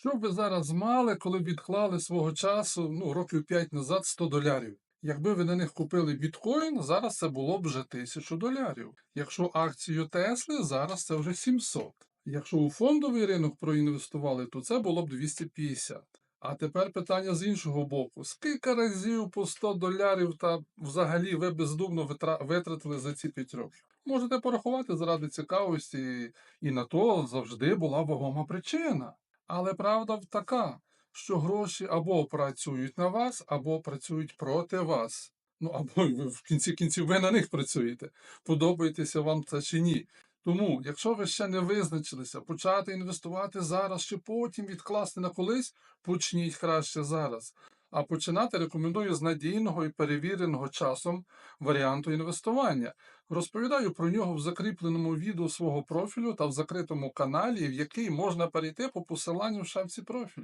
Що б ви зараз мали, коли б відклали свого часу, ну, років 5 назад 100 долярів? Якби ви на них купили біткоін, зараз це було б вже 1000 долярів. Якщо акцію Тесли, зараз це вже 700. Якщо у фондовий ринок проінвестували, то це було б 250. А тепер питання з іншого боку: скільки разів по 100 долярів та взагалі ви бездумно витратили за ці 5 років? Можете порахувати заради цікавості, і на то завжди була вагома причина. Але правда така, що гроші або працюють на вас, або працюють проти вас. Ну або ви в кінці кінців ви на них працюєте. Подобається вам це чи ні. Тому, якщо ви ще не визначилися, почати інвестувати зараз чи потім відкласти на колись, почніть краще зараз. А починати рекомендую з надійного і перевіреного часом варіанту інвестування. Розповідаю про нього в закріпленому відео свого профілю та в закритому каналі, в який можна перейти по посиланню в шапці профілю.